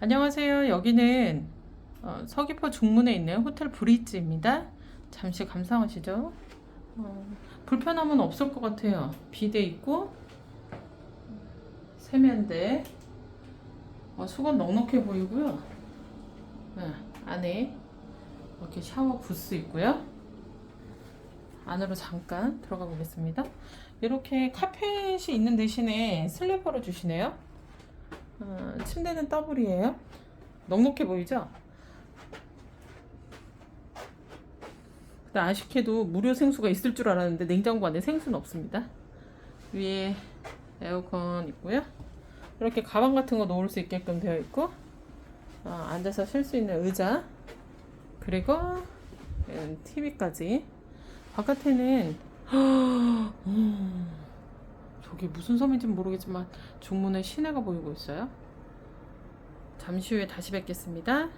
안녕하세요. 여기는 어, 서귀포 중문에 있는 호텔 브리지입니다. 잠시 감상하시죠. 어, 불편함은 없을 것 같아요. 비대 있고 세면대 어, 수건 넉넉해 보이고요. 네, 안에 이렇게 샤워 부스 있고요. 안으로 잠깐 들어가 보겠습니다. 이렇게 카펫이 있는 대신에 슬리퍼를 주시네요. 어, 침대는 더블이에요. 넉넉해 보이죠? 근데 아쉽게도 무료 생수가 있을 줄 알았는데 냉장고 안에 생수는 없습니다. 위에 에어컨 있고요. 이렇게 가방 같은 거 놓을 수 있게끔 되어 있고 어, 앉아서 쉴 수 있는 의자 그리고 TV까지 바깥에는 음, 저게 무슨 섬인지는 모르겠지만 중문에 시내가 보이고 있어요. 잠시 후에 다시 뵙겠습니다.